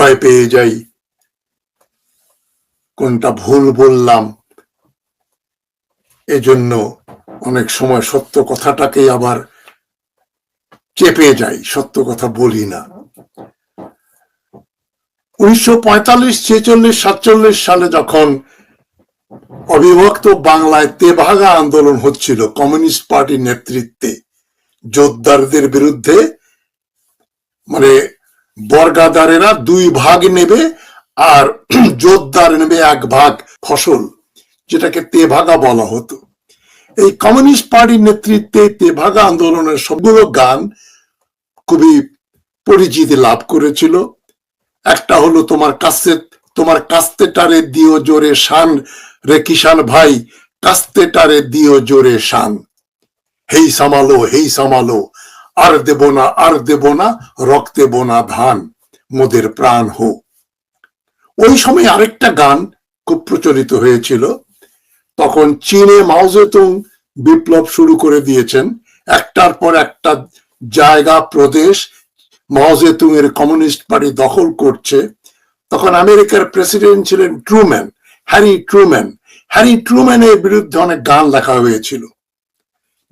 ভয় পেয়ে যাই। কোনটা ভুল বললাম? এজন্য অনেক সময় সত্য কথাটাকে আবার চেপে যাই, সত্য কথা বলি না। উনিশশো পঁয়তাল্লিশ, ছেচল্লিশ, সাতচল্লিশ সালে যখন অবিভক্ত বাংলায় তেভাগা আন্দোলন হচ্ছিল কমিউনিস্ট পার্টির নেতৃত্বে জোরদারদের বিরুদ্ধে মানে বর্গাদারেরা দুই ভাগ নেবে আর জোরদার নেবে এক ভাগ ফসল, যেটাকে তেভাগা বলা হতো। এই কমিউনিস্ট পার্টির নেতৃত্বে তেভাগা আন্দোলনের সবগুলো গান খুবই পরিচিতি লাভ করেছিল। একটা হলো তোমার কাস্তে, তোমার কাস্তেটারে দিও জোরে শান রে কিষান ভাই, কাস্তেটারে দিও জোরে শান। হেই সামালো হেই সামালো আর দেব না, আর দেব না, রক্তে বোনা ধান, মোদের প্রাণ হো ওই সময় আরেকটা গান খুব প্রচলিত হয়েছিল। তখন চীনে মাওজেতুং বিপ্লব শুরু করে দিয়েছেন। একটার পর একটা জায়গা, প্রদেশ মাওজেতুং এর কমিউনিস্ট পার্টি দখল করছে। তখন আমেরিকার প্রেসিডেন্ট ছিলেন ট্রুম্যান, হ্যারি ট্রুম্যান। হ্যারি ট্রুম্যানের বিরুদ্ধে অনেক গান লেখা হয়েছিল।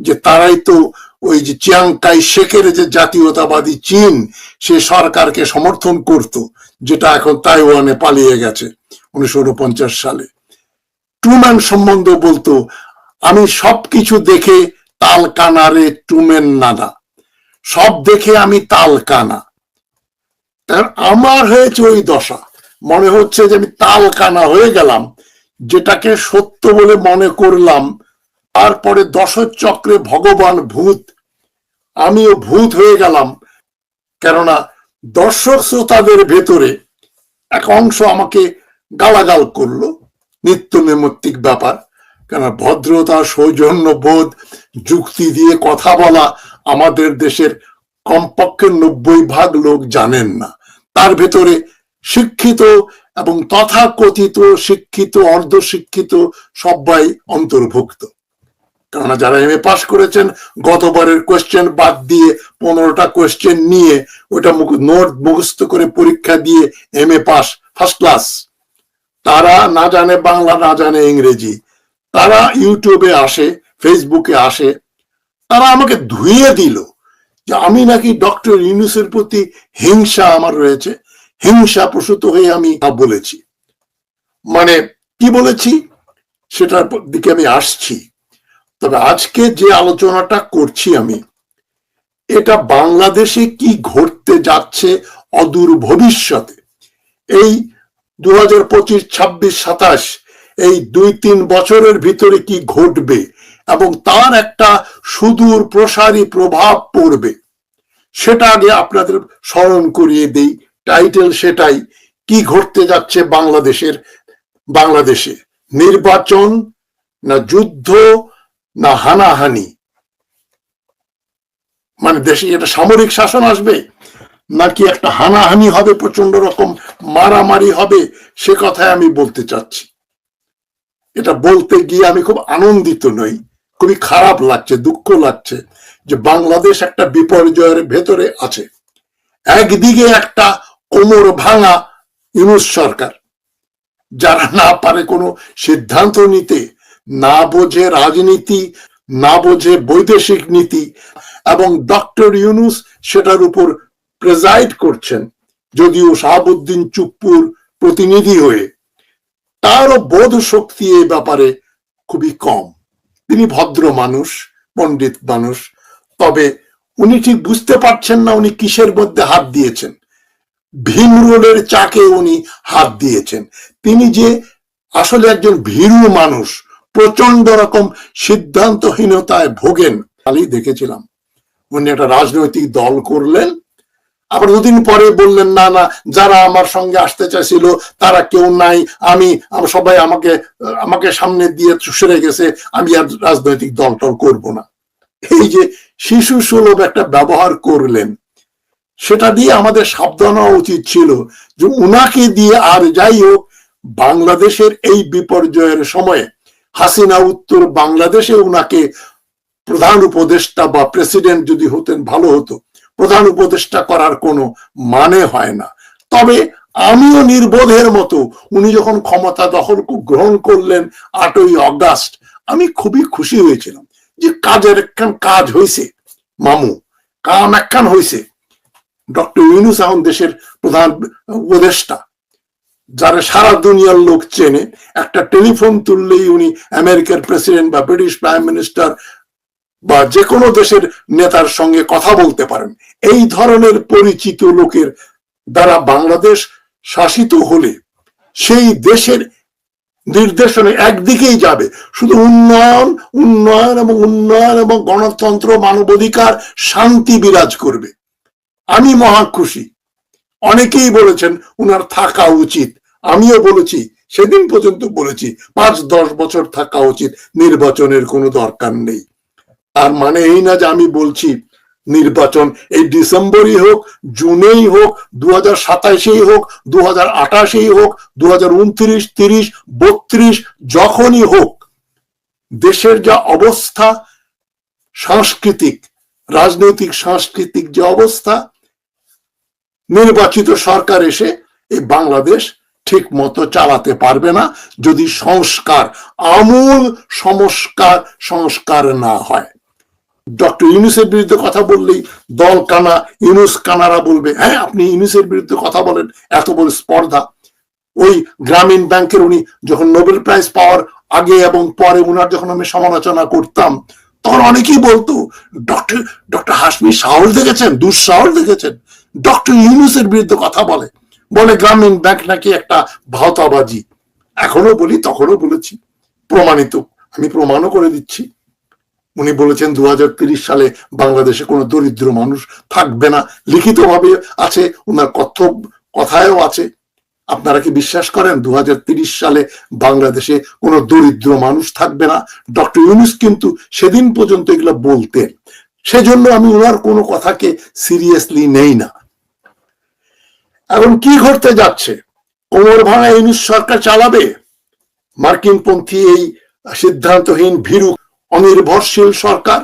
যে তারাই তো ওই যে চিয়াংকাই শেখের যে জাতীয়তাবাদী চীন, সে সরকারকে সমর্থন করত, যেটা এখন তাইওয়ানে পালিয়ে গেছে উনিশশো উনপঞ্চাশ সালে। ট্রুম্যান সম্বন্ধ বলতো, আমি সবকিছু দেখে তাল কানারে ট্রুম্যান নানা। সব দেখে আমি তাল কানা। আমার হয়েছে ওই দশা। মনে হচ্ছে যে আমি তাল কানা হয়ে গেলাম, যেটাকে সত্য বলে মনে করলাম তারপরে দশচক্রে ভগবান ভূত। আমিও ভূত হয়ে গেলাম। কেননা দর্শক শ্রোতাদের ভেতরে এক অংশ আমাকে গালাগাল করল, নিত্য নৈমিত্তিক ব্যাপার। কেন ভদ্রতা, সৌজন্য বোধ, যুক্তি দিয়ে কথা বলা আমাদের দেশের কমপক্ষে নব্বই ভাগ লোক জানেন না। তার ভেতরে শিক্ষিত এবং তথাকথিত, শিক্ষিত, অর্ধশিক্ষিত সবাই অন্তর্ভুক্ত। কেননা যারা এম এ পাস করেছেন, গতবারের কোয়েশ্চেন বাদ দিয়ে পনেরোটা কোয়েশ্চেন নিয়ে ওটা নোট মুখস্থ করে পরীক্ষা দিয়ে M A pass first class তারা না জানে বাংলা, না জানে ইংরেজি। তারা ইউটিউবে আসে ফেসবুকে আসে। তারা আমাকে ধুয়ে দিল যে আমি নাকি ডক্টর ইউনুসের প্রতি হিংসা আমার রয়েছে, হিংসা প্রসূত হয়ে আমি বলেছি। মানে কি বলেছি? সেটার দিকে আমি আসছি। তবে আজকে যে আলোচনাটা করছি আমি, এটা বাংলাদেশে কি ঘটতে যাচ্ছে অদূর ভবিষ্যতে? এই দু হাজার পঁচিশ, ছাব্বিশ, সাতাশ, এই দুই, তিন বছরের ভিতরে কি ঘটবে এবং তার একটা সুদূর প্রসারী প্রভাব পড়বে, সেটা আগে আপনাদের স্মরণ করিয়ে দেই। টাইটেল সেটাই, কি ঘটতে যাচ্ছে বাংলাদেশের, বাংলাদেশে? নির্বাচন না যুদ্ধ না হানাহানি। মানে দেশে এটা সামরিক শাসন আসবে? নাকি একটা হানাহানি হবে প্রচণ্ড রকম মারামারি হবে? সে কথাই আমি বলতে চাচ্ছি। এটা বলতে গিয়ে আমি খুব আনন্দিত নই। খুবই খারাপ লাগছে, দুঃখ লাগছে যে বাংলাদেশ একটা বিপর্যয়ের ভেতরে আছে। একদিকে একটা কোমর ভাঙা ইউনুস সরকার, যারা না পারে কোনো সিদ্ধান্ত নিতে না বোঝে রাজনীতি, না বোঝে বৈদেশিক নীতি, এবং ডক্টর ইউনুস সেটার উপর প্রেজাইড করছেন, যদিও শাহাবুদ্দিন চুপ্পুর প্রতিনিধি হয়ে। তারও বোধ শক্তি এ ব্যাপারে খুবই কম। তিনি ভদ্র মানুষ, পণ্ডিত মানুষ, তবে উনি ঠিক বুঝতে পারছেন না উনি কিসের মধ্যে হাত দিয়েছেন। ভীম রোডের চাকে উনি হাত দিয়েছেন। তিনি যে আসলে একজন ভীরু মানুষ প্রচণ্ড রকম সিদ্ধান্তহীনতায় ভোগেন। খালি দেখেছিলাম। উনি একটা রাজনৈতিক দল করলেন। আবার দুদিন পরে বললেন, না না, যারা আমার সঙ্গে আসতে চাইছিল, তারা কেউ নাই। আমি, সবাই আমাকে আমাকে সামনে দিয়ে সরে গেছে। আমি আর রাজনৈতিক দল টল করব না। এই যে শিশু সুলভ একটা ব্যবহার করলেন, সেটা দিয়ে আমাদের সাবধান হওয়া উচিত ছিল যে উনাকে দিয়ে আর যাই হোক, বাংলাদেশের এই বিপর্যয়ের সময়ে হাসিনা উত্তর বাংলাদেশে উনাকে প্রধান উপদেষ্টা বা প্রেসিডেন্ট যদি হতেন, ভালো হতো। প্রধান উপদেষ্টা করার কোনো মানে হয় না। তবে আমিও নির্বোধের মতো, উনি যখন ক্ষমতা দখল গ্রহণ করলেন আটই অগাস্ট, আমি খুবই খুশি হয়েছিলাম যে কাজের একখান কাজ হয়েছে মামু, কাম একখান হয়েছে ডক্টর ইউনুস এখন দেশের প্রধান উপদেষ্টা। যারা সারা দুনিয়ার লোক চেনে, একটা টেলিফোন তুললেই উনি আমেরিকার প্রেসিডেন্ট বা ব্রিটিশ প্রাইম মিনিস্টার বা যে কোনো দেশের নেতার সঙ্গে কথা বলতে পারেন। এই ধরনের পরিচিত লোকের দ্বারা বাংলাদেশ শাসিত হলে সেই দেশের নির্দেশনে একদিকেই যাবে। শুধু উন্নয়ন উন্নয়ন এবং উন্নয়ন এবং গণতন্ত্র, মানবাধিকার, শান্তি বিরাজ করবে। আমি মহা খুশি। অনেকেই বলেছেন, উনার থাকা উচিত। আমিও বলেছি, সেদিন পর্যন্ত বলেছি, পাঁচ, দশ বছর থাকা উচিত, নির্বাচনের কোনো দরকার নেই। তার মানে এই না যে আমি বলছি, নির্বাচন এই ডিসেম্বরই হোক, জুনেই হোক দু হাজার সাতাইশেই হোক দু হাজার আঠাশেই হোক দু হাজার উনত্রিশ, তিরিশ, বত্রিশ, যখনই হোক, দেশের যা অবস্থা, সাংস্কৃতিক, রাজনৈতিক, সাংস্কৃতিক যে অবস্থা, নির্বাচিত সরকার এসে এই বাংলাদেশ ঠিক মতো চালাতে পারবে না যদি সংস্কার, আমূল সংস্কার সংস্কার না হয়। ডক্টর ইউনুসের বিরুদ্ধে কথা বললেই দল কানা, ইউনুস কানারা বলবে হ্যাঁ আপনি ইউনুসের বিরুদ্ধে কথা বলেন, এত বড় স্পর্ধা। ওই গ্রামীণ ব্যাংকের উনি যখন নোবেল প্রাইজ পাওয়ার আগে এবং পরে উনার যখন আমি সমালোচনা করতাম, তখন অনেকেই বলতো, ডক্টর ডক্টর হাসমি সাহস দেখেছেন? দুঃসাহস দেখেছেন? ডক্টর ইউনুসের বিরুদ্ধে কথা বলে। বলে গ্রামীণ ব্যাংক নাকি একটা ভাওতাবাজি। এখনও বলি, তখনও বলেছি। প্রমাণিত। আমি প্রমাণও করে দিচ্ছি। উনি বলেছেন দু সালে বাংলাদেশে কোনো দরিদ্র মানুষ থাকবে না। লিখিতভাবে আছে ওনার কথ্য কথায়ও আছে। আপনারা কি বিশ্বাস করেন দু সালে বাংলাদেশে কোনো দরিদ্র মানুষ থাকবে না? ডক্টর ইউনুস কিন্তু সেদিন পর্যন্ত এগুলো বলতেন। সেজন্য আমি ওনার কোনো কথাকে সিরিয়াসলি নেই না। এখন কি ঘটতে যাচ্ছে? কোমর ভাঙা ইউনুস সরকার চালাবে? মার্কিন পন্থী এই সিদ্ধান্তহীন ভীরু অনির্ভরশীল সরকার?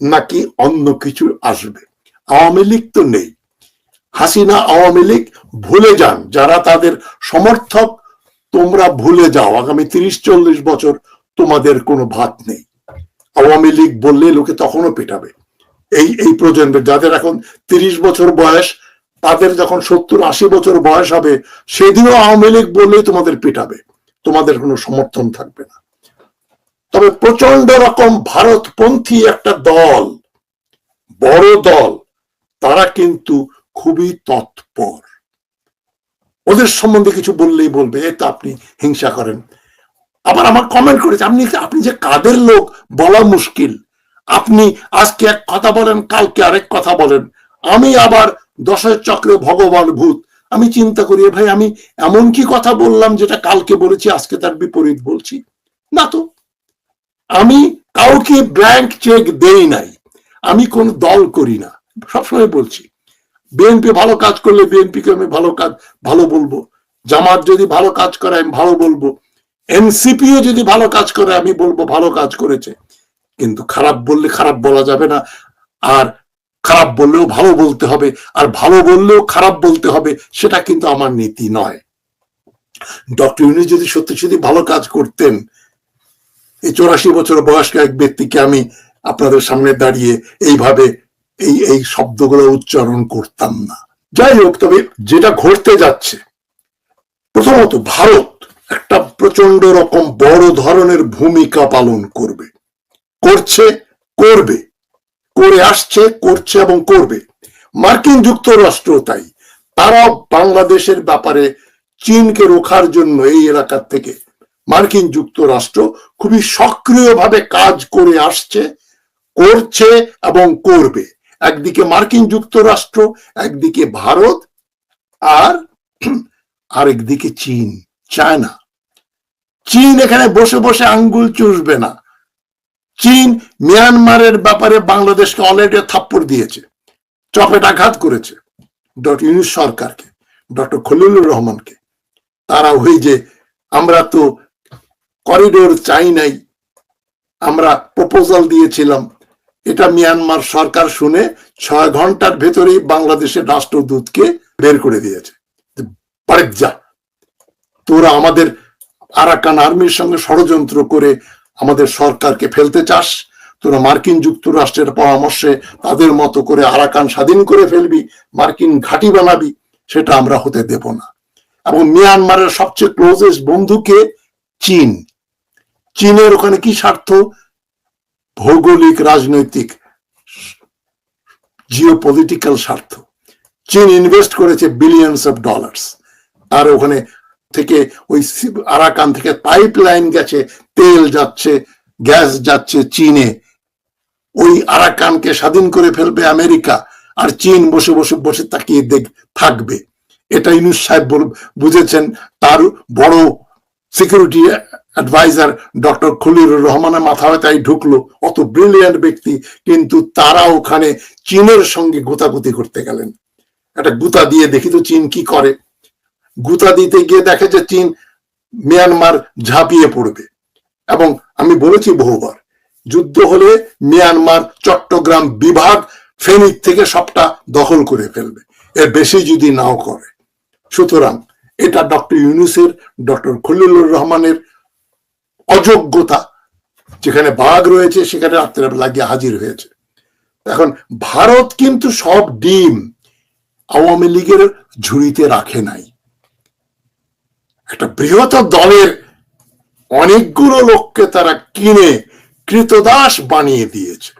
নাকি অন্য কিছু আসবে? আওয়ামী লীগ তো নেই। হাসিনা আওয়ামী লীগ ভুলে যান, যারা তাদের সমর্থক, তোমরা ভুলে যাও। আগামী তিরিশ, চল্লিশ বছর তোমাদের কোনো ভাত নেই। আওয়ামী লীগ বললে লোকে তখনও পেটাবে। এই এই প্রজন্মের, যাদের এখন তিরিশ বছর বয়স তাদের যখন সত্তর আশি বছর বয়স হবে, সেদিনও আওয়ামী লীগ বললেই তোমাদের পেটাবে। তোমাদের কোনো সমর্থন থাকবে না। তবে প্রচণ্ড রকম ভারতপন্থী একটা দল, বড় দল, তারা কিন্তু খুবই তৎপর। ওদের সম্বন্ধে কিছু বললেই বলবে, এ তো আপনি হিংসা করেন। আবার আমার কমেন্ট করেছে, আপনি আপনি যে কাদের লোক, বলা মুশকিল। আপনি আজকে এক কথা বলেন, কালকে আরেক কথা বলেন। আমি আবার দশের চক্রে ভগবান ভূত। আমি চিন্তা করি ভাই, আমি এমন কি কথা বললাম যেটা কালকে বলেছি, আজকে তার বিপরীত বলছি? না তো। আমি কাউকে ব্ল্যাঙ্ক চেক দেই নাই। আমি কোন দল করি না। সবসময় বলছি বিএনপি ভালো কাজ করলে বিএনপিকে আমি ভালো কাজ, ভালো বলব। জামাত যদি ভালো কাজ করে, আমি ভালো বলব। এনসিপিও যদি ভালো কাজ করে, আমি বলব ভালো কাজ করেছে। কিন্তু খারাপ বললে খারাপ বলা যাবে না। আর খারাপ বললেও ভালো বলতে হবে, আর ভালো বললেও খারাপ বলতে হবে, সেটা কিন্তু আমার নীতি নয়। ডক্টর ইউনুস যদি সত্যি সত্যি ভালো কাজ করতেন, এই চৌরাশি বছর বয়স্ক এক ব্যক্তিকে আমি আপনাদের সামনে দাঁড়িয়ে এইভাবে এই এই শব্দগুলো উচ্চারণ করতাম না। যাই হোক, তবে যেটা ঘটতে যাচ্ছে, প্রথমত ভারত একটা প্রচণ্ড রকম বড় ধরনের ভূমিকা পালন করবে। করছে, করবে। করে আসছে, করছে এবং করবে। মার্কিন যুক্তরাষ্ট্র তাই। তারা বাংলাদেশের ব্যাপারে চীনকে রোখার জন্য এই এলাকার থেকে। মার্কিন যুক্তরাষ্ট্র খুবই সক্রিয়ভাবে কাজ করে আসছে, করছে এবং করবে। একদিকে মার্কিন যুক্তরাষ্ট্র, একদিকে ভারত আর আরেকদিকে চীন, চায়না। চীন এখানে বসে বসে আঙ্গুল চুষবে না। চীন মিয়ানমারের ব্যাপারে বাংলাদেশকে অলরেডি থাপ্পড় দিয়েছে চপেটাঘাত করেছে। ডক্টর ইউনুস সরকারকে ডক্টর খলিলুর রহমানকে। তারা ওই যে আমরা তো করিডোর চাই নাই, আমরা প্রপোজাল দিয়েছিলাম, এটা মিয়ানমার সরকার শুনে ছয় ঘণ্টার ভেতরেই বাংলাদেশের রাষ্ট্রদূতকে বের করে দিয়েছে। যা তোরা আমাদের আরাকান আর্মির সঙ্গে ষড়যন্ত্র করে আমাদের সরকারকে ফেলতে চাস, তোরা মার্কিন যুক্তরাষ্ট্রের পরামর্শে তাদের মতো করে আরাকান স্বাধীন করে ফেলবি, মার্কিন ঘাঁটি বানাবি, সেটা আমরা হতে দেব না। এবং মিয়ানমারের সবচেয়ে ক্লোজেস্ট বন্ধুকে চীন। চীনের ওখানে কি স্বার্থ? ভৌগোলিক, রাজনৈতিক জিও পলিটিক্যাল স্বার্থ। চীন ইনভেস্ট করেছে বিলিয়নস অফ ডলার্স আর ওখানে থেকে ওই আরাকান থেকে পাইপ লাইন গেছে, তেল যাচ্ছে, গ্যাস যাচ্ছে চীনে। ওই আরাকানকে স্বাধীন করে ফেলবে আমেরিকা, আর চীন বসে বসে বসে তাকিয়ে দেখ, থাকবে। এটা ইউনুস সাহেব বুঝেছেন, তার বড় সিকিউরিটি অ্যাডভাইজার ডক্টর খলিলুর রহমানের মাথায় তাই ঢুকলো। অত ব্রিলিয়ান্ট ব্যক্তি, কিন্তু তারা ওখানে চীনের সঙ্গে গোতাগুতি করতে গেলেন। একটা গুতা দিয়ে দেখি তো চীন কি করে। গুতা দিতে গিয়ে দেখে যে চীন মিয়ানমার ঝাঁপিয়ে পড়বে। এবং আমি বলেছি বহুবার, যুদ্ধ হলে মিয়ানমার চট্টগ্রাম বিভাগ ফেনীর থেকে সবটা দখল করে ফেলবে, এর বেশি যদি নাও করে। সুতরাং এটা ডক্টর ইউনুসের, ডক্টর খলিলুর রহমানের অযোগ্যতা, যেখানে বাঘ রয়েছে, সেখানে রাত্রেবেলা গিয়ে হাজির হয়েছে। এখন ভারত কিন্তু সব ডিম আওয়ামী লীগের ঝুড়িতে রাখে নাই। একটা বৃহৎ দলের অনেকগুলো লোককে তারা কিনে কৃতদাস বানিয়ে দিয়েছে।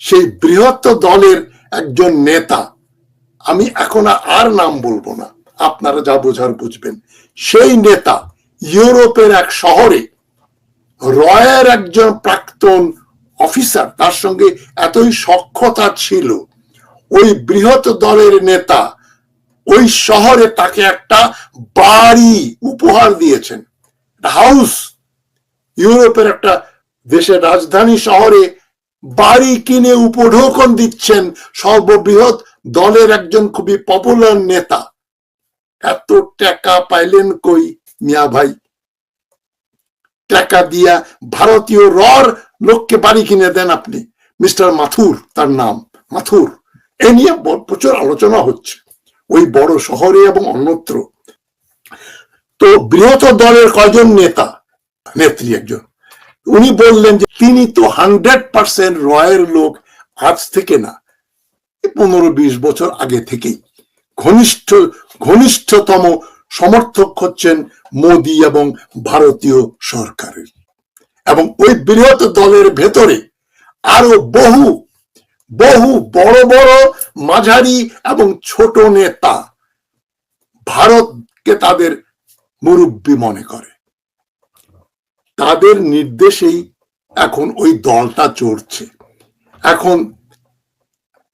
সেই বৃহৎ দলের একজন নেতা, আমি এখন আর নাম বলব না, আপনারা যা বোঝার বুঝবেন। সেই নেতা ইউরোপের এক শহরে রয়ের একজন প্রাক্তন অফিসার, তার সঙ্গে এতই সক্ষতা ছিল, ওই বৃহৎ দলের নেতা ওই শহরে তাকে একটা বাড়ি উপহার দিয়েছেন। হাউস ইউরোপের একটা দেশের রাজধানী শহরে বাড়ি কিনে উপঢৌকন দিচ্ছেন সর্ববৃহৎ দলের একজন খুবই পপুলার নেতা। এত টাকা পাইলেন কই মিয়া ভাই? টাকা দিয়া ভারতীয় রর লোককে বাড়ি কিনে দেন আপনি। মিস্টার মাথুর তার নাম, মাথুর। এ নিয়ে প্রচুর আলোচনা হচ্ছে। ওই বড় শহরে এবং অন্যত্র। তো বৃহৎ দলের কয়জন নেতা? নেত্রী একজন। উনি বললেন যে, তিনি তো হান্ড্রেড পার্সেন্ট রয়ের লোক আজ থেকে না পনেরো বিশ বছর আগে থেকেই। ঘনিষ্ঠ, ঘনিষ্ঠতম সমর্থক হচ্ছেন মোদি এবং ভারতীয় সরকারের। এবং ওই বৃহৎ দলের ভেতরে আরও বহু বহু বড় বড় মাঝারি এবং ছোট নেতা ভারতকে তাদের মুরব্বী মনে করে। তাদের নির্দেশেই এখন ওই দলটা চড়ছে। এখন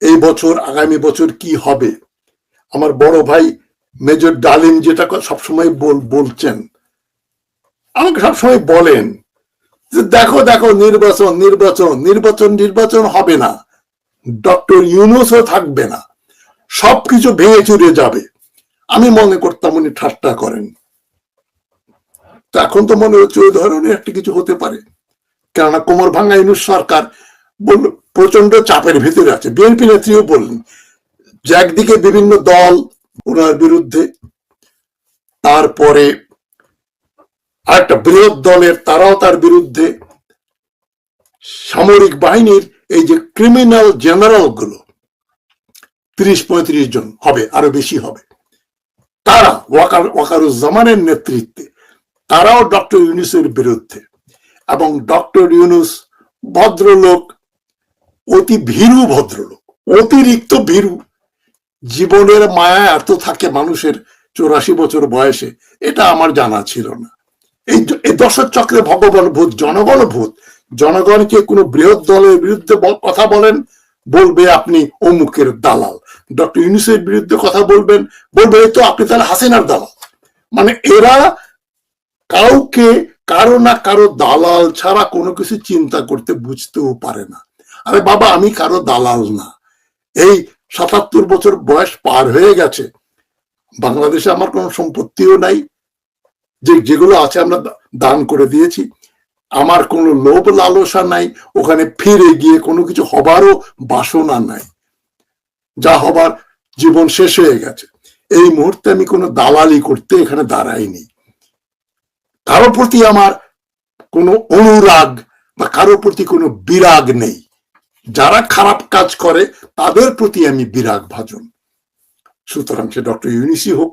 এই বছর, আগামী বছর কি হবে? আমার বড় ভাই মেজর ডালিম যেটা সবসময় বল বলছেন, আমাকে সবসময় বলেন যে দেখো দেখো নির্বাচন নির্বাচন নির্বাচন নির্বাচন হবে না। ডক্টর ইউনুসও থাকবে না। সবকিছু ভেঙে চুরে যাবে। আমি মনে করতাম উনি ঠাট্টা করেন। এখন তো মনে হচ্ছে ওই ধরনের একটা কিছু হতে পারে। কেননা কোমর ভাঙ্গা ইউনুস সরকার প্রচণ্ড চাপের ভিতরে আছে। বিএনপি নেত্রীও বললেন, যে একদিকে বিভিন্ন দল ওনার বিরুদ্ধে, তারপরে আরেকটা বৃহৎ দলের তারাও তার বিরুদ্ধে সামরিক বাহিনীর এই যে ক্রিমিনাল জেনারেলগুলো, তিরিশ পঁয়ত্রিশ জন হবে, আরও বেশি হবে। তারা ওয়াকার ওয়াকারুজ্জামানের নেতৃত্বে, তারাও ডক্টর ইউনুসের বিরুদ্ধে এবং ডক্টর ইউনুস ভদ্রলোক, অতি ভীরু ভদ্রলোক, অতিরিক্ত ভীরু। জীবনের মায়া এত থাকে মানুষের চৌরাশি বছর বয়সে, এটা আমার জানা ছিল না। এই দশক চক্রে ভগবান ভূত, জনগণ ভূত জনগণকে কোনো বৃহৎ দলের বিরুদ্ধে কথা বলেন, বলবে আপনি অমুকের দালাল। ডক্টর ইউনুসের বিরুদ্ধে কথা বলবেন, বলবে তো আপনি তাহলে হাসিনার দালাল। মানে এরা কাউকে, কারও না কারও দালাল ছাড়া কোনো কিছু চিন্তা করতে বুঝতেও পারে না। আরে বাবা, আমি কারও দালাল না। এই সাতাত্তর বছর বয়স পার হয়ে গেছে। বাংলাদেশে আমার কোনো সম্পত্তিও নাই। যে যেগুলো আছে আমরা দান করে দিয়েছি। আমার কোনো লোভ লালসা নাই, ওখানে ফিরে গিয়ে কোনো কিছু হবারও বাসনা নাই। যা হবার জীবন শেষ হয়ে গেছে। এই মুহূর্তে আমি কোনো দালালি করতে এখানে দাঁড়াইনি। কারও প্রতি আমার কোনো অনুরাগ বা কারও প্রতি কোনো বিরাগ নেই। যারা খারাপ কাজ করে, তাদের প্রতি আমি বিরাগ ভাজন সুতরাং সে ডক্টর ইউনিসি হোক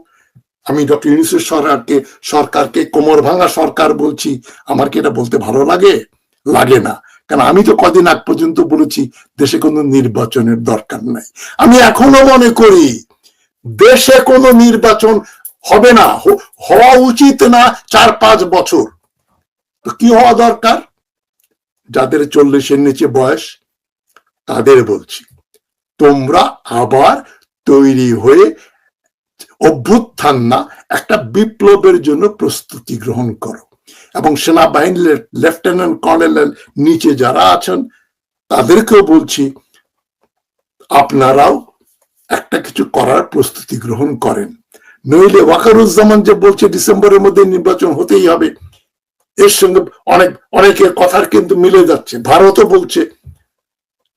আমি ডক্টর ইউনিসের সরকারকে সরকারকে, কোমর ভাঙা সরকার বলছি। আমার কি এটা বলতে ভালো লাগে? লাগে না। কারণ আমি তো কদিন আগ পর্যন্ত বলেছি, দেশে কোনো নির্বাচনের দরকার নাই। আমি এখনও মনে করি, দেশে কোনো নির্বাচন হবে না হওয়া উচিত না চার পাঁচ বছর। তো কি হওয়া দরকার? যাদের চল্লিশের নিচে বয়স, তাদের বলছি, তোমরা আবার তৈরি হয়ে অভ্যুত্থান না একটা বিপ্লবের জন্য প্রস্তুতি গ্রহণ করো। এবং সেনাবাহিনীর লেফটেন্যান্ট কর্নেলের নিচে যারা আছেন, তাদেরকেও বলছি, আপনারাও একটা কিছু করার প্রস্তুতি গ্রহণ করেন। নইলে ওয়াকারুজ্জামান যে বলছে, ডিসেম্বরের মধ্যে নির্বাচন হতেই হবে, এর সঙ্গে অনেক, অনেকের কথার কিন্তু মিলে যাচ্ছে। ভারতও বলছে,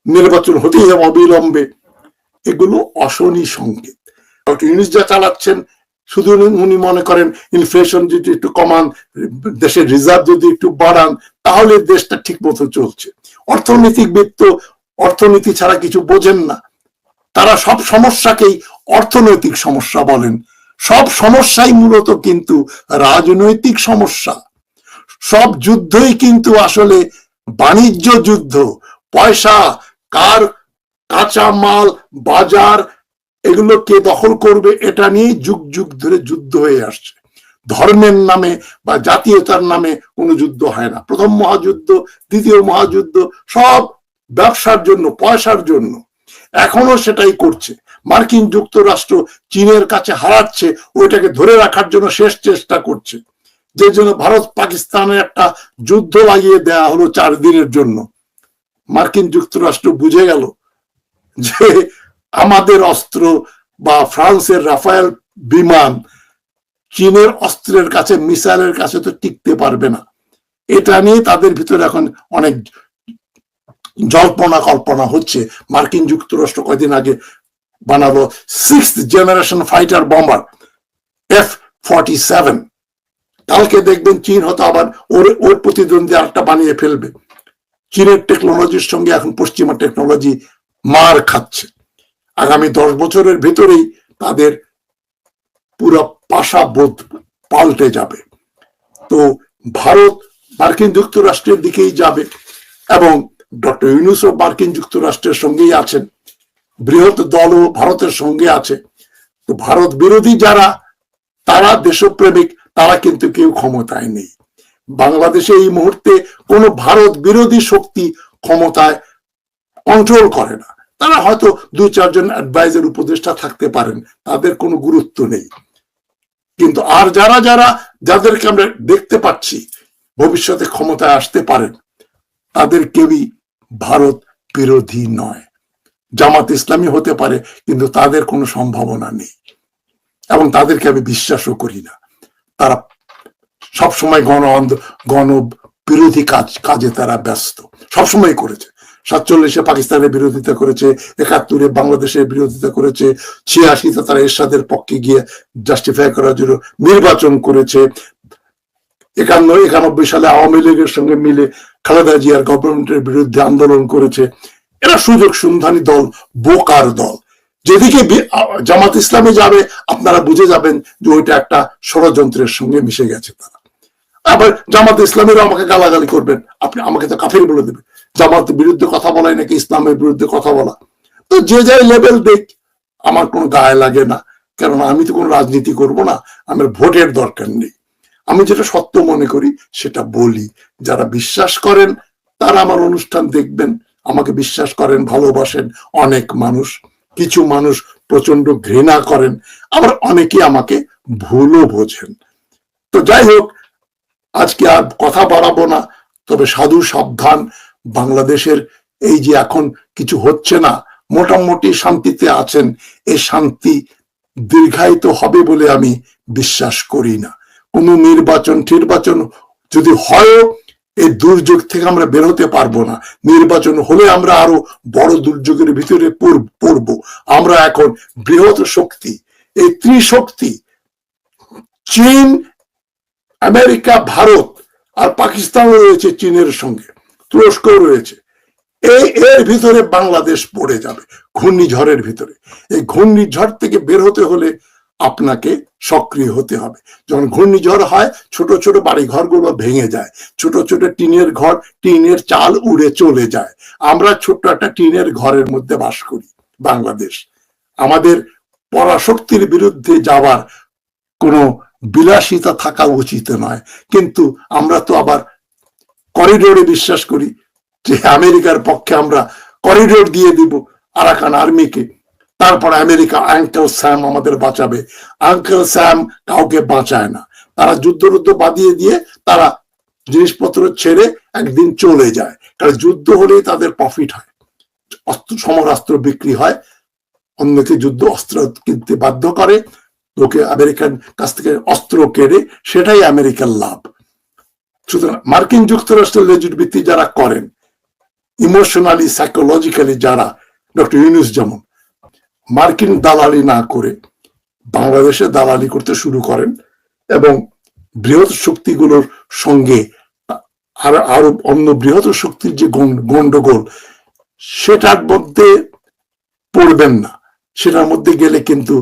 নির্বাচন হতেই হবে অবিলম্বে। এগুলো অশনি সংকেত। ইউনিস যা চালাচ্ছেন, শুধু উনি- মনে করেন ইনফ্লেশন যদি একটু কমান, দেশের রিজার্ভ যদি একটু বাড়ান, তাহলে দেশটা ঠিক মতো চলছে। অর্থনৈতিকবিদ তো অর্থনীতি ছাড়া কিছু বোঝেন না। তারা সব সমস্যাকেই অর্থনৈতিক সমস্যা বলেন। সব সমস্যাই মূলত কিন্তু রাজনৈতিক সমস্যা। সব যুদ্ধই কিন্তু আসলে বাণিজ্য যুদ্ধ। পয়সা, কার কাঁচা মাল বাজার এগুলো কে দখল করবে, এটা নিয়ে যুগ যুগ ধরে যুদ্ধ হয়ে আসছে। ধর্মের নামে বা জাতীয়তার নামে কোনো যুদ্ধ হয় না। প্রথম মহাযুদ্ধ, দ্বিতীয় মহাযুদ্ধ, সব ব্যবসার জন্য, পয়সার জন্য। এখনও সেটাই করছে। মার্কিন যুক্তরাষ্ট্র চীনের কাছে হারাচ্ছে, ওইটাকে ধরে রাখার জন্য শেষ চেষ্টা করছে। যে জন্য ভারত পাকিস্তানের একটা যুদ্ধ লাগিয়ে দেয়া হলো চার দিনের জন্য। মার্কিন যুক্তরাষ্ট্র বুঝে গেল যে আমাদের অস্ত্র বা ফ্রান্সের রাফায়েল বিমান চীনের অস্ত্রের কাছে, মিসাইলের কাছে তো টিকতে পারবে না। এটা নিয়ে তাদের ভিতরে এখন অনেক জল্পনা কল্পনা হচ্ছে। মার্কিন যুক্তরাষ্ট্র কয়দিন আগে বানালো six generation fighter bomber F forty seven কালকে দেখবেন চীন হয়তো আবার ওর ওর প্রতিদ্বন্দ্বী আরেকটা বানিয়ে ফেলবে। চীনের টেকনোলজির সঙ্গে এখন পশ্চিমা টেকনোলজি মার খাচ্ছে। আগামী দশ বছরের ভেতরেই তাদের পুরো পাশা বোধ পাল্টে যাবে। তো ভারত মার্কিন যুক্তরাষ্ট্রের দিকেই যাবে এবং ডক্টর ইউনুসও মার্কিন যুক্তরাষ্ট্রের সঙ্গেই আছেন, বৃহৎ দলও ভারতের সঙ্গে আছে। তো ভারত বিরোধী যারা, তারা দেশপ্রেমিক, তারা কিন্তু কেউ ক্ষমতায় নেই। বাংলাদেশে এই মুহূর্তে কোনো ভারত বিরোধী শক্তি ক্ষমতায় কন্ট্রোল করে না। তারা হয়তো দুই, চারজন অ্যাডভাইজার উপদেষ্টা থাকতে পারেন। তাদের কোনো গুরুত্ব নেই। কিন্তু আর যারা যারা যাদেরকে আমরা দেখতে পাচ্ছি, ভবিষ্যতে ক্ষমতায় আসতে পারেন, তাদের কেউই ভারত বিরোধী নয়। জামাত ইসলামী হতে পারে, কিন্তু তাদের কোনো সম্ভাবনা নেই। এবং তাদেরকে আমি বিশ্বাসও করি না। তারা সবসময় গণ গণ বিরোধী কাজ, কাজে তারা ব্যস্ত। সবসময় করেছে। সাতচল্লিশে পাকিস্তানের বিরোধিতা করেছে, একাত্তরে বাংলাদেশের বিরোধিতা করেছে ছিয়াশিতে তারা এরশাদের পক্ষে গিয়ে জাস্টিফাই করার জন্য নির্বাচন করেছে। একান্ন, একানব্বই সালে আওয়ামী লীগের সঙ্গে মিলে খালেদা জিয়ার গভর্নমেন্টের বিরুদ্ধে আন্দোলন করেছে। এরা সুযোগ সন্ধানী দল, বোকার দল। যেদিকে জামাত ইসলামে যাবে, আপনারা বুঝে যাবেন যে ওইটা একটা ষড়যন্ত্রের সঙ্গে মিশে গেছে তারা। আবার জামাত ইসলামেরও আমাকে গালাগালি করবেন। আপনি আমাকে তো কাফির বলে দেবে জামাতের বিরুদ্ধে কথা বলাই নাকি ইসলামের বিরুদ্ধে কথা বলা? তো যে যাই লেভেল দেখ, আমার কোনো গায়ে লাগে না। কেননা আমি তো কোনো রাজনীতি করব না। আমার ভোটের দরকার নেই। আমি যেটা সত্য মনে করি, সেটা বলি। যারা বিশ্বাস করেন, তারা আমার অনুষ্ঠান দেখবেন। আমাকে বিশ্বাস করেন, ভালোবাসেন অনেক মানুষ। কিছু মানুষ প্রচণ্ড ঘৃণা করেন। আবার অনেকে আমাকে ভুলও বোঝেন। তো যাই হোক আজকে আর কথা বাড়াবো না। তবে সাধু সাবধান, বাংলাদেশের এই যে এখন কিছু হচ্ছে না, মোটামুটি শান্তিতে আছেন এই শান্তি দীর্ঘায়িত হবে বলে আমি বিশ্বাস করি না। কোনো নির্বাচন নির্বাচন যদি হয় এই দুর্যোগ থেকে আমরা বেরোতে পারব না। নির্বাচন হলে আমরা আরও বড় দুর্যোগের ভিতরে পড়ব। আমরা এখন বৃহৎ শক্তি, এই ত্রিশক্তি, চীন আমেরিকা, ভারত আর পাকিস্তানও রয়েছে চীনের সঙ্গে, তুরস্কও রয়েছে। এই এর ভিতরে বাংলাদেশ পড়ে যাবে, ঘূর্ণিঝড়ের ভিতরে। এই ঘূর্ণিঝড় থেকে বের হতে হলে আপনাকে সক্রিয় হতে হবে। যখন ঘূর্ণিঝড় হয়, ছোট ছোট বাড়ি ঘরগুলো ভেঙে যায়। ছোট ছোট টিনের ঘর, টিনের চাল উড়ে চলে যায়। আমরা ছোট্ট একটা টিনের ঘরের মধ্যে বাস করি, বাংলাদেশ। আমাদের পরাশক্তির বিরুদ্ধে যাওয়ার কোনো বিলাসিতা থাকা উচিত নয়। কিন্তু আমরা তো আবার করিডোরে বিশ্বাস করি যে আমেরিকার পক্ষে আমরা করিডোর দিয়ে দিব আরাকান আর্মিকে। তারপর আমেরিকা আঙ্কেল স্যাম আমাদের বাঁচাবে। আঙ্কেল স্যাম কাউকে বাঁচায় না। তারা যুদ্ধ টুদ্ধ বাদিয়ে দিয়ে তারা জিনিসপত্র ছেড়ে একদিন চলে যায়। কারণ যুদ্ধ হলেই তাদের প্রফিট হয়। অস্ত্র, সমরাস্ত্র বিক্রি হয়। অন্যকে যুদ্ধ অস্ত্র কিনতে বাধ্য করে। লোকে আমেরিকান কাছ থেকে অস্ত্র কেড়ে, সেটাই আমেরিকার লাভ। সুতরাং মার্কিন যুক্তরাষ্ট্রের লেজুর ভিত্তি যারা করেন, ইমোশনালি, সাইকোলজিক্যালি যারা, ডক্টর ইউনুস যেমন, মার্কিন দালালি না করে বাংলাদেশে দালালি করতে শুরু করেন এবং বৃহৎ শক্তিগুলোর সঙ্গে আর আরও অন্য বৃহৎ শক্তির যে গন্ডগোল, সেটার মধ্যে পড়বেন না। সেটার মধ্যে গেলে কিন্তু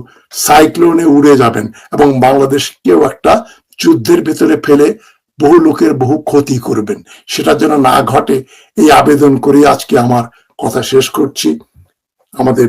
সাইক্লোনে উড়ে যাবেন এবং বাংলাদেশ কেউ একটা যুদ্ধের ভেতরে ফেলে বহু লোকের বহু ক্ষতি করবেন। সেটা যেন না ঘটে, এই আবেদন করে আজকে আমার কথা শেষ করছি। আমাদের